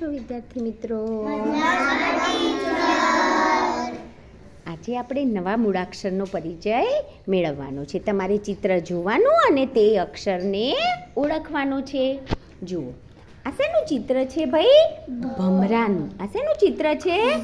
છો, વિદ્યાર્થી મિત્રો? આજે આપણે નવા મૂળાક્ષરનો પરિચય મેળવવાનો છે. તમારે ચિત્ર જોવાનું અને તે અક્ષરને ઓળખવાનું છે. જુઓ. આ શેનું ચિત્ર છે ભાઈ ભમરાનું. આ શેનું ચિત્ર છે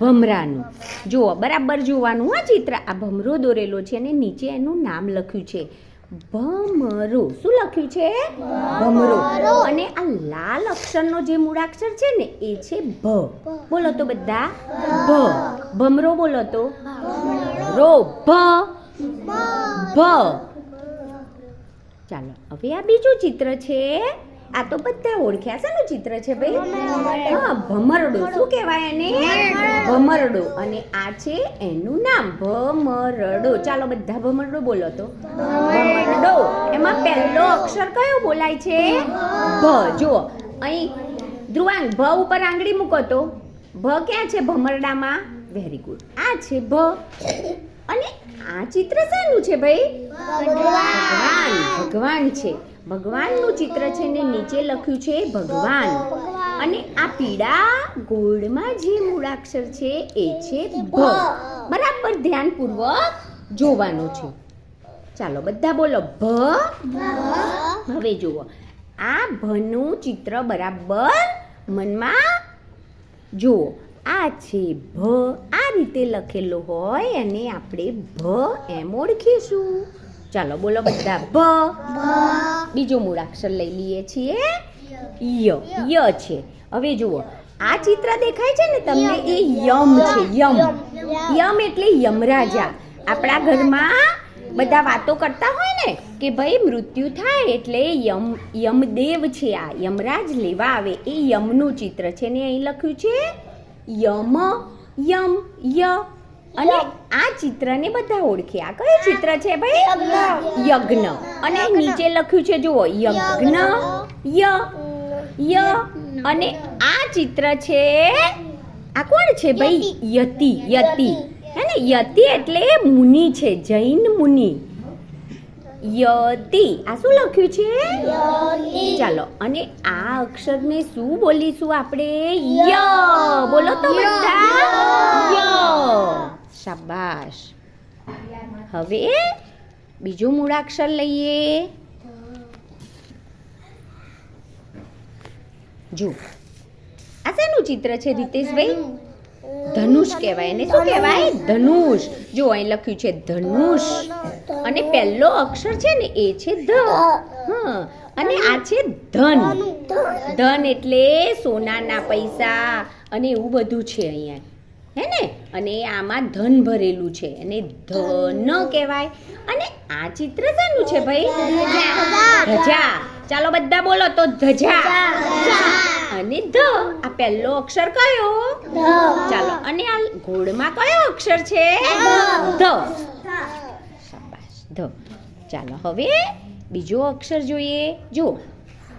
ભમરાનું. જુઓ, બરાબર જોવાનું. હા ચિત્ર આ ભમરો દોરેલો છે અને નીચે એનું નામ લખ્યું છે. ભમરો. શું લખ્યું છે? ભમરો. અને આ લાલ અક્ષરનો જે મૂળાક્ષર છે ને એ છે ભ. બોલો તો બધા. ભ. ભમરો બોલો તો. રો ભ. ભ. ચાલો હવે આ બીજું ચિત્ર છે. આ તો બધા ઓળખ્યા શેનું ચિત્ર છે ભાઈ? હા ભમરડો. શું કહેવાય એને? ભમરડો. અને આ છે એનું નામ ભમરડો. ચાલો બધા ભમરડો બોલો તો. ભમરડો. એમાં પહેલો અક્ષર કયો બોલાય છે? ભ. જો અહીં ધ્રુવાંગ ભ ઉપર આંગળી મૂકો તો. ભ ક્યાં છે ભમરડામાં? વેરી ગુડ આ છે ભ. અને આ ચિત્ર શેનું છે ભાઈ? ભગવાન. ભગવાન છે. ભગવાનનું ચિત્ર છે ને નીચે લખ્યું છે ભગવાન. અને આ પીળા ગોળમાં જે મૂળાક્ષર છે એ છે ભ. બરાબર ધ્યાનપૂર્વક જોવાનું છે. ચાલો બધા બોલો ભ. હવે જુઓ. આ ભનું ચિત્ર બરાબર મનમાં જુઓ. આ છે ભ. આ રીતે લખેલો હોય અને આપણે ભ એમ ઓળખીશું. ચાલો બોલો બધા ભ બીજો મૂળાક્ષર લઈ લઈએ છીએ. ય. ય. છે. હવે જુઓ આ ચિત્ર દેખાય છે ને તમને? એ યમ છે યમ. યમ એટલે યમરાજા. આપણા ઘરમાં બધા વાતો કરતા હોય ને કે ભાઈ મૃત્યુ થાય એટલે યમ યમદેવ છે આ. યમરાજ લેવા આવે. એ યમનું ચિત્ર છે ને અહીં લખ્યું છે? યમ યમ ય અને આ ચિત્રને બધા ઓળખે. આ કયું ચિત્ર છે ભાઈ? યજ્ઞ. અને નીચે લખ્યું છે જુઓ યજ્ઞ ય ય અને આ ચિત્ર છે આ કોણ છે ભાઈ? યતિ. યતિ હે ને? યતિ એટલે મુનિ છે જૈન મુનિ. યતિ. આ શું લખ્યું છે? ચાલો અને આ અક્ષરને શું બોલીશું આપણે? ય. બોલો તો બધા. ય. શાબાશ. હવે બીજું મૂળાક્ષર લઈએ. જો, આ શેનું ચિત્ર છે રીતેશભાઈ? ધનુષ કહેવાય. એને શું કહેવાય? ધનુષ. જો, અહીં લખ્યું છે ધનુષ. અને પહેલો અક્ષર છે ને, એ છે ધ. અને આ છે ધન. ધન એટલે સોનાના પૈસા અને એવું બધું છે અહીંયા. હે ને? અને આમાં ધન ભરેલું છે. અને ધન. કહેવાય. અને આ ચિત્ર શેનું છે ભાઈ? ધજા. ચાલો બધા બોલો તો ધજા. અને ધ આ પહેલો અક્ષર કયો? ચાલો અને આ ઘોડમાં કયો અક્ષર છે? ધ. શાબાશ. ધ. ચાલો હવે બીજો અક્ષર જોઈએ. જો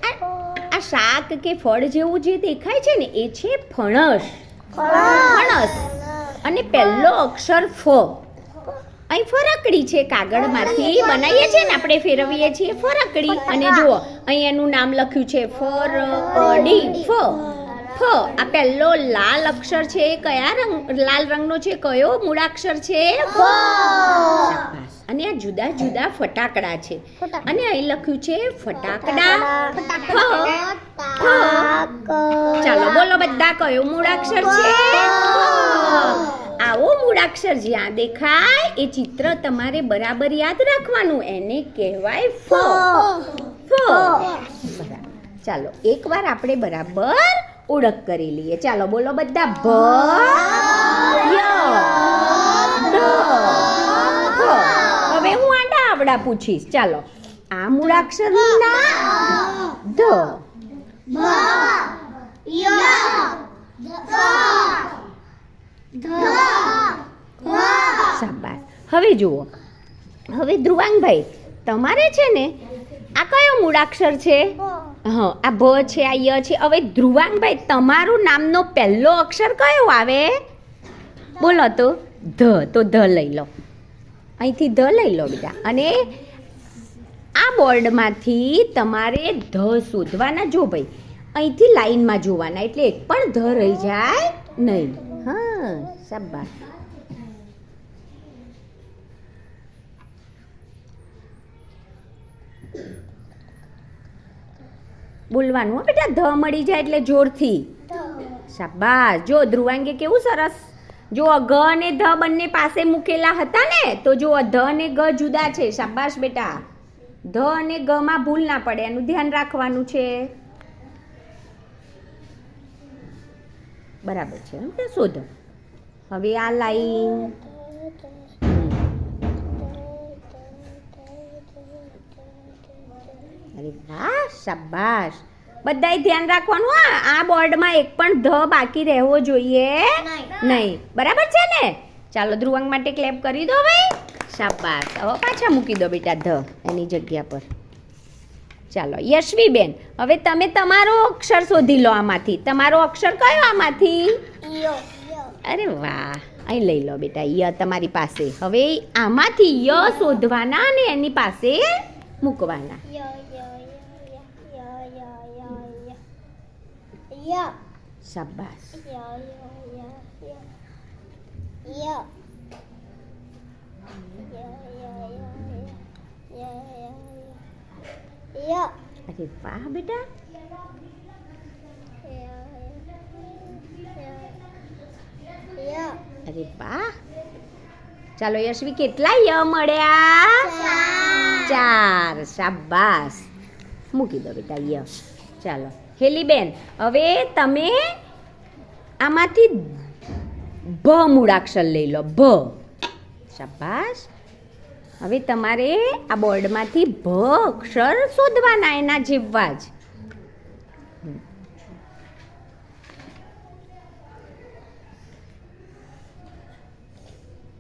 આ આ શાક કે ફળ જેવું જે દેખાય છે ને એ છે ફણસ. ફણસ. અને પહેલો અક્ષર ફ. અહીં ફરકડી છે કાગળમાંથી. બનાવીએ છીએ ને આપણે, ફેરવીએ છીએ ફરકડી. અને જુઓ, અહીં એનું નામ લખ્યું છે ફરકડી ફ. ફ આ પહેલો લાલ અક્ષર છે એ કયા રંગ લાલ રંગનો છે કયો મૂળાક્ષર છે? ફ અને આ જુદા જુદા ફટાકડા છે. અને અહીં લખ્યું છે ફટાકડા. ફ ચાલો બોલો બધા કયો મૂળાક્ષર છે? આવો મૂળાક્ષર જ્યાં દેખાય એ ચિત્ર તમારે બરાબર યાદ રાખવાનું. એને કહેવાય ફ. ફ. ચાલો એકવાર આપણે બરાબર ઓળખ કરી લઈએ. ચાલો બોલો બધા ભ હવે હું આડા આવડા પૂછીશ. ચાલો. આ મૂળાક્ષર ના ધ. શાબાશ. હવે જુઓ. હવે ધ્રુવાંગભાઈ, તમારે છે ને, આ કયો મૂળાક્ષર છે? હા, આ ભ છે, આ ય છે. હવે ધ્રુવાંગભાઈ, તમારું નામનો પહેલો અક્ષર કયો આવે? બોલો તો. ધ તો ધ લઈ લો. અહીંથી ધ લઈ લો બેટા. અને આ બોર્ડમાંથી તમારે ધ શોધવાના જો ભાઈ. અહીંથી લાઈનમાં જોવાના. એટલે એક પણ ધ રહી જાય નહીં. હા, શાબાશ. બોલવાનું બેટા, ધ મળી જાય એટલે જોરથી. શાબાશ. જો, ધ્રુવાંગે કેવું સરસ. જો ગ અને ધ બંને પાસે મૂકેલા હતા ને, તો જો ધ અને ગ જુદા છે. શાબાશ બેટા. ધ અને ગ માં ભૂલ ના પડે, એનું ધ્યાન રાખવાનું છે. બરાબર છે શોધ. હવે આ લાઈન અરે વાહ શાબાશ. બધાએ ધ્યાન રાખવાનું હા. આ બોર્ડમાં એક પણ ધ બાકી રહેવો જોઈએ. નહીં. બરાબર છે ને? ચાલો ધ્રુવાંગ માટે ક્લેપ કરી દો ભાઈ. શાબાશ. હવે પાછા મૂકી દો બેટા ધ એની જગ્યા પર. ચાલો યશવીબેન હવે તમે તમારો અક્ષર શોધી લો આમાંથી. તમારો અક્ષર કયો આમાંથી? અરે વાહ. અહીં લઈ લો બેટા ય તમારી પાસે. હવે આમાંથી ય શોધવાના અને એની પાસે. મૂકવાના શાબાશ અરે વાહ બેટા અરે વાહ ચાલો યશવી કેટલા ય મળ્યા ચાર શાબાસ મૂકી દો બેટા ય ચાલો. હેલીબેન, હવે તમે આમાંથી ભ મૂળાક્ષર લઈ લો ભ શાબાશ. હવે તમારે આ બોર્ડમાંથી ભ અક્ષર શોધવાના એના જેવા જ.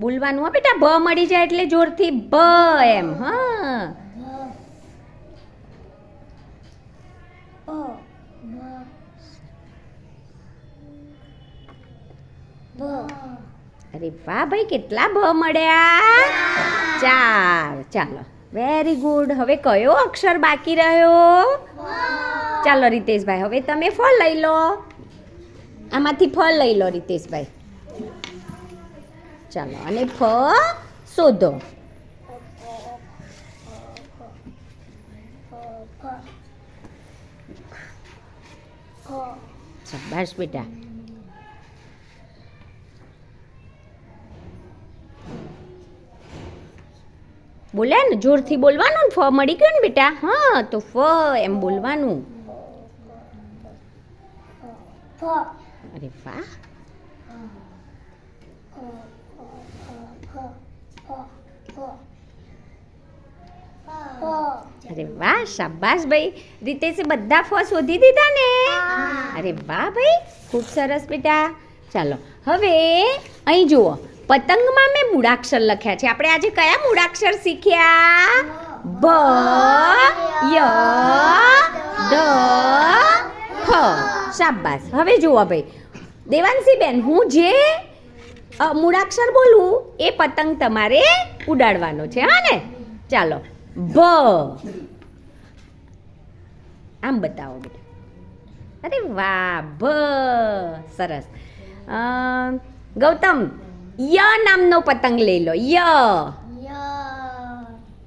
બોલવાનું હા બેટા ભ મળી જાય એટલે જોરથી ભ એમ હા. અરે વાહ ભાઈ કેટલા ભ મળ્યા? ચાર ચાલો. વેરી ગુડ હવે કયો અક્ષર બાકી રહ્યો? ચાલો રીતેશભાઈ હવે તમે ફળ લઈ લો. આમાંથી ફળ લઈ લો રીતેશભાઈ. ચાલો અને ફ શોધો. શાબાશ બેટા. બોલ્યા ને જોરથી બોલવાનું ને ફ મળી ગયું ને બેટા? હા તો ફ એમ બોલવાનું. અરે વાહ. અરે વાહ શાબાશ ભાઈ રીતેશે બધા ફ શોધી દીધા ને? અરે વાહ ભાઈ ખૂબ સરસ બેટા. ચાલો હવે અહીં જુઓ. પતંગમાં મેં મૂળાક્ષર લખ્યા છે. આપણે આજે કયા મૂળાક્ષર શીખ્યા? બ ય દ ખ શાબાશ. હવે જુઓ ભાઈ. દેવાંશી બેન હું જે મૂળાક્ષર બોલું એ પતંગ તમારે ઉડાડવાનો છે હા ને? ચાલો. ભ. આમ બતાવો બેટા. અરે વાહ ભ. સરસ. ગૌતમ ય નામનો પતંગ લઈ લો ય.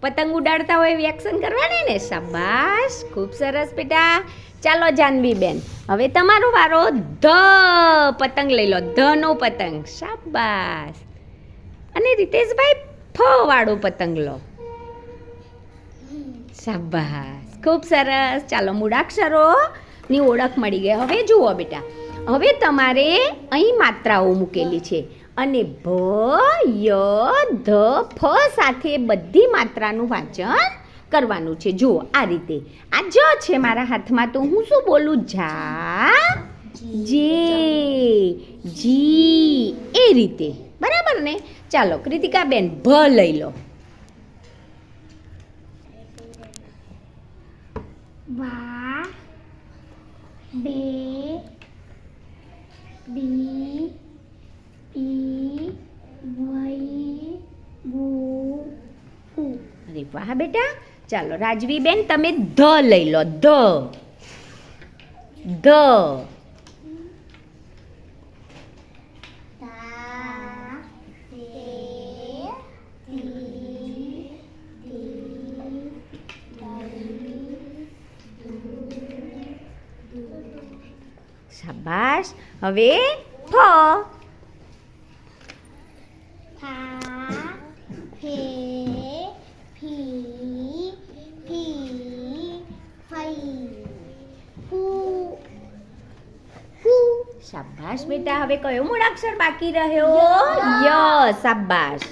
પતંગ ઉડાડતા હોય એક્શન કરવાની ને? શાબાશ ખૂબ સરસ બેટા. ચાલો જાનવી બેન, હવે તમારો વારો ધ પતંગ લઈ લો ધ નો પતંગ, શાબાશ. અને રીતેશભાઈ ફ વાળો પતંગ લો. શાબાશ, ખૂબ સરસ. ચાલો મૂળાક્ષરો ની ઓળખ મળી ગઈ. હવે જુઓ બેટા, હવે તમારે અહીં માત્રાઓ મૂકેલી છે. અને ભ, ય, ધ, ફ સાથે બધી માત્રાનું વાંચન કરવાનું છે. જુઓ આ રીતે. આ જ છે મારા હાથમાં. તો હું શું બોલું? જા. જે. જી. એ રીતે. બરાબર ને? ચાલો કૃતિકા બેન ભ લઈ લો. વા બે બી પી વઈ બુ અરે વાહ બેટા. ચાલો રાજવી બેન તમે ધ લઈ લો ધ. ધ. શાબાશ. હવે ફ શાબાશ બેટા હવે કયો મૂળાક્ષર બાકી રહ્યો? ય શાબાશ.